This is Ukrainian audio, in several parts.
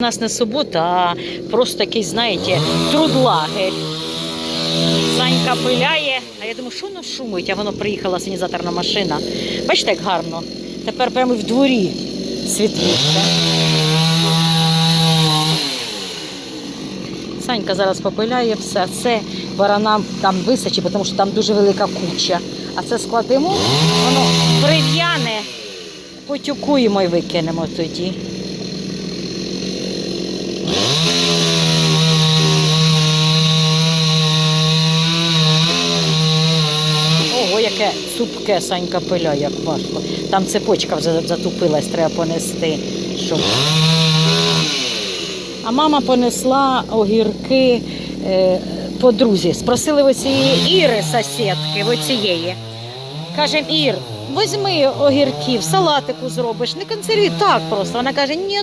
У нас не субота, а просто якийсь, знаєте, трудлагерь. Санька пиляє, а я думаю, що воно шумить, а воно приїхала санізаторна машина. Бачите, як гарно. Тепер прямо в дворі світліше. Санька зараз попиляє все. Це баранам там висачить, тому що там дуже велика куча. А це складемо, воно прив'яне, потюкуємо і викинемо тоді. Ого, супке, Санька пиля, як важко. Там цепочка вже затупилась, треба понести. Щоб... А мама понесла огірки е, подрузі. Спросили оцієї Іри сусідки, оцієї. Кажемо, Ір, візьми огірків, салатику зробиш, не консервуй, так просто. Вона каже, ні,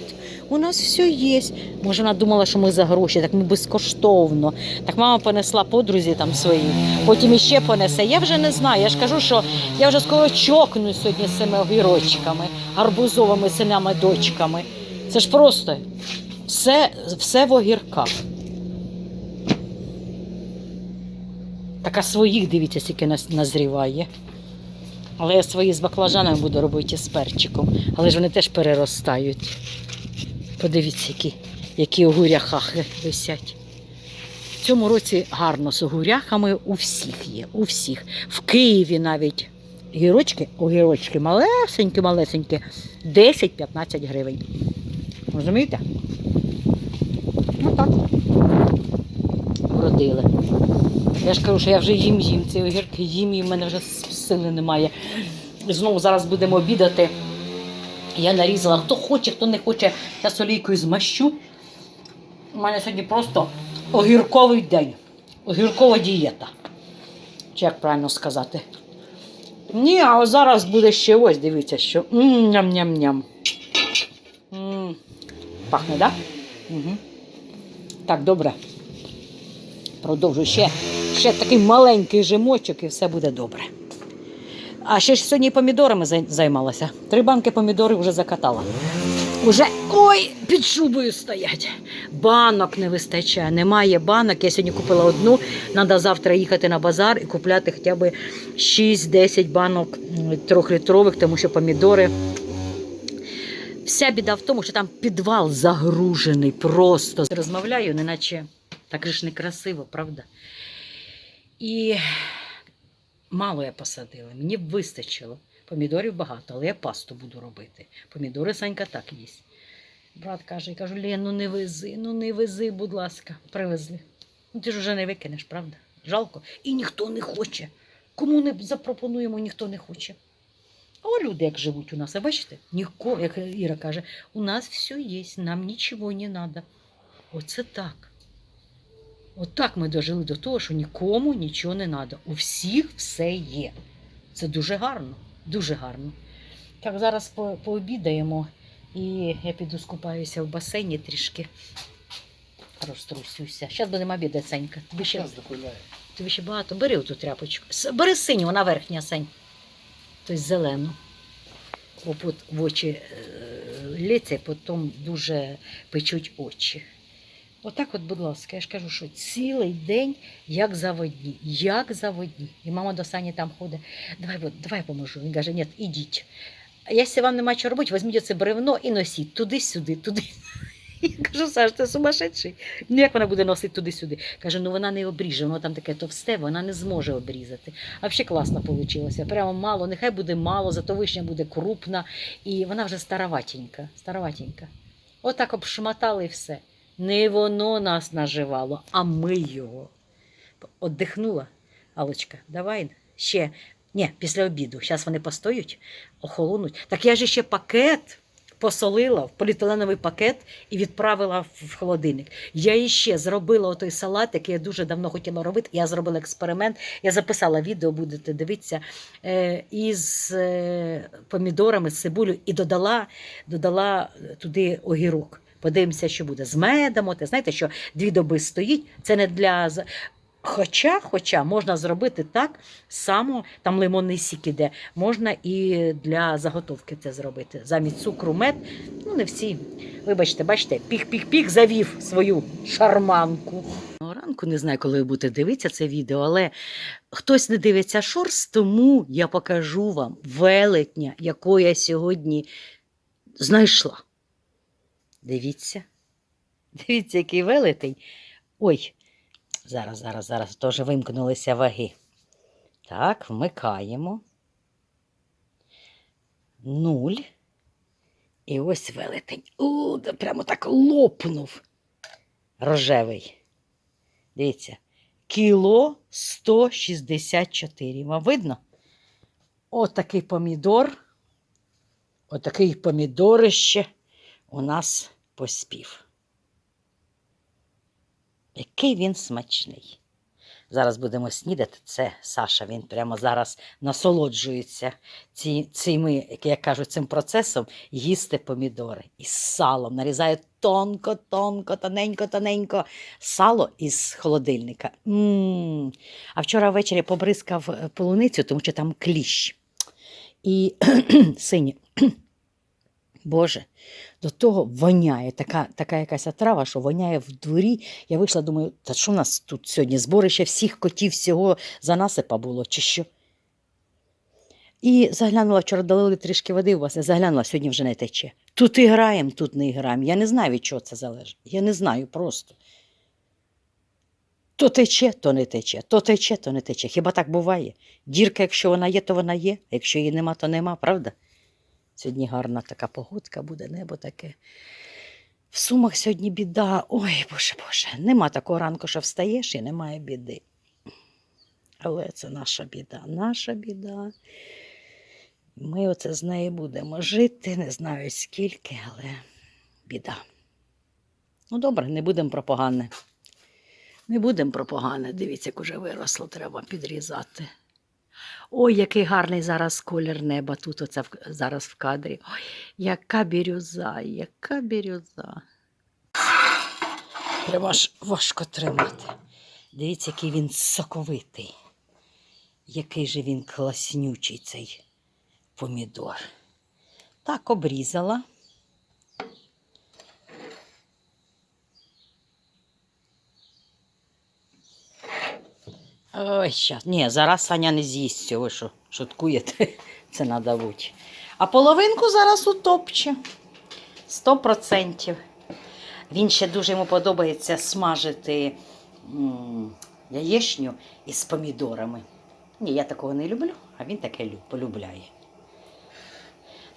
у нас все є. Може, вона думала, що ми за гроші, так ми безкоштовно. Так мама понесла подрузі там свої, потім іще понесе. Я вже не знаю. Я ж кажу, що я вже скоро чокну сьогодні з цими огірочками, гарбузовими синами, дочками. Це ж просто все, все в огірках. Так а своїх, дивіться, скільки нас назріває. Але я свої з баклажанами буду робити з перчиком. Але ж вони теж переростають. Подивіться, які, які огуряхахи висять. В цьому році гарно з огуряхами у всіх є. У всіх. В Києві навіть гірочки, огірочки малесенькі, малесенькі, 10-15 гривень. Розумієте? Ну так. Вродили. Я ж кажу, що я вже їм їм ці огірки, їм і в мене вже сили немає. Знову зараз будемо обідати. Я нарізала, хто хоче, хто не хоче, я олійкою змащу. У мене сьогодні просто огірковий день, огіркова дієта. Чи як правильно сказати? Ні, а зараз буде ще ось, дивіться, що. Ням-ням-ням. Пахне, так? Да? Угу. Так, добре. Продовжу ще, ще такий маленький жимочок і все буде добре. А ще ж сьогодні помідорами займалася. Три банки помідорів вже закатала. Уже ой, під шубою стоять. Банок не вистачає. Немає банок. Я сьогодні купила одну. Треба завтра їхати на базар і купляти хоча б 6-10 банок трьохлітрових, тому що помідори. Вся біда в тому, що там підвал загружений просто. Розмовляю, неначе так же ж некрасиво, правда? І мало я посадила, мені вистачило. Помідорів багато, але я пасту буду робити. Помідори Санька так їсть. Брат каже, я кажу, Лен, ну не вези, ну не вези, будь ласка, привезли. Ну ти ж вже не викинеш, правда? Жалко. І ніхто не хоче. Кому не запропонуємо, ніхто не хоче. А люди, як живуть у нас, а бачите, ніко, як Іра каже, у нас все є, нам нічого не треба. Оце так. Отак ми дожили до того, що нікому нічого не треба. У всіх все є. Це дуже гарно, дуже гарно. Так, зараз по- пообідаємо і я піду скупаюся в басейні трішки. Розтрусюся. Зараз будемо обідати, Санька. Тобі ще, тобі ще багато. Бери оту тряпочку. Бери синю, вона верхня, Сань. Тобто зелену. Бо пот в очі е, лється, потім дуже печуть очі. Отак, от, будь ласка, я ж кажу, що цілий день як заводні, як заводні. І мама до Сані там ходить, давай, от, давай поможу. Він каже, ні, ідіть. Якщо вам нема чого робити, візьміть це бревно і носіть туди-сюди, туди. Я кажу, Саш, ти сумасшедший. Ну як вона буде носити туди-сюди? Каже, ну вона не обріже, воно там таке товсте, вона не зможе обрізати. А взагалі класно вийшло. Прямо мало, нехай буде мало, зато вишня буде крупна. І вона вже староватенька. староватенька. Отак обшматали і все. Не воно нас наживало, а ми його. Отдихнула. Алочка, давай ще. Ні, після обіду. Зараз вони постоють, охолонуть. Так я ж ще пакет посолила в поліетиленовий пакет і відправила в- холодильник. Я іще зробила той салат, який я дуже давно хотіла робити. Я зробила експеримент. Я записала відео, будете дивитися, е, із е, помідорами, з цибулею і додала, додала туди огірок. Подивимося, що буде. З медом. От, знаєте, що дві доби стоїть. Це не для. Хоча, хоча можна зробити так само, там лимонний сік іде, можна і для заготовки це зробити. Замість цукру мед. Ну, не всі. Вибачте, бачите, пік-пік-пік завів свою шарманку. Ну, Ранку не знаю, коли ви будете дивитися це відео, але хтось не дивиться шорс, тому я покажу вам велетня, якого я сьогодні знайшла. Дивіться. Дивіться, який велетень. Ой, зараз, зараз, зараз теж вимкнулися ваги. Так, вмикаємо. Нуль. І ось велетень. У, прямо так лопнув. Рожевий. Дивіться. Кіло 164. Вам видно? Отакий помідор. Отакий помідорище у нас поспів. Який він смачний. Зараз будемо снідати. Це Саша. Він прямо зараз насолоджується ці, цими, як я кажу, цим процесом їсти помідори із салом. Нарізає тонко, тонко, тоненько, тоненько сало із холодильника. м А вчора ввечері побризкав е, полуницю, тому що там кліщ. І сині. Боже, до того воняє, така, така якась отрава, що воняє в дворі. Я вийшла, думаю, та що в нас тут сьогодні? Зборище всіх котів, всього за насипа було, чи що? І заглянула вчора, долили трішки води у вас, я заглянула, сьогодні вже не тече. Тут і граємо, тут не граємо. Я не знаю, від чого це залежить. Я не знаю просто. То тече, то не тече, то тече, то не тече. Хіба так буває? Дірка, якщо вона є, то вона є, а якщо її нема, то нема, правда? Сьогодні гарна така погодка буде, небо таке. В сумах сьогодні біда. Ой, боже Боже, нема такого ранку, що встаєш і немає біди. Але це наша біда, наша біда. Ми оце з нею будемо жити, не знаю скільки, але біда. Ну, добре, не будемо про погане. Не будемо про погане. Дивіться, як уже виросло, треба підрізати. Ой, який гарний зараз колір неба тут оце зараз в кадрі. Ой, яка бірюза, яка бірюза. Прямо аж важко тримати. Дивіться, який він соковитий. Який же він класнючий цей помідор. Так, обрізала. Ой, щас. Ні, зараз Саня не з'їсть цього, що шуткуєте. Це бути. А половинку зараз утопче. Сто процентів. Він ще дуже йому подобається смажити м, яєчню із помідорами. Ні, я такого не люблю, а він таке полюбляє.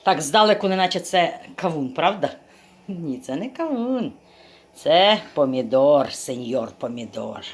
Так, здалеку, неначе це кавун, правда? Ні, це не кавун. Це помідор, сеньор помідор.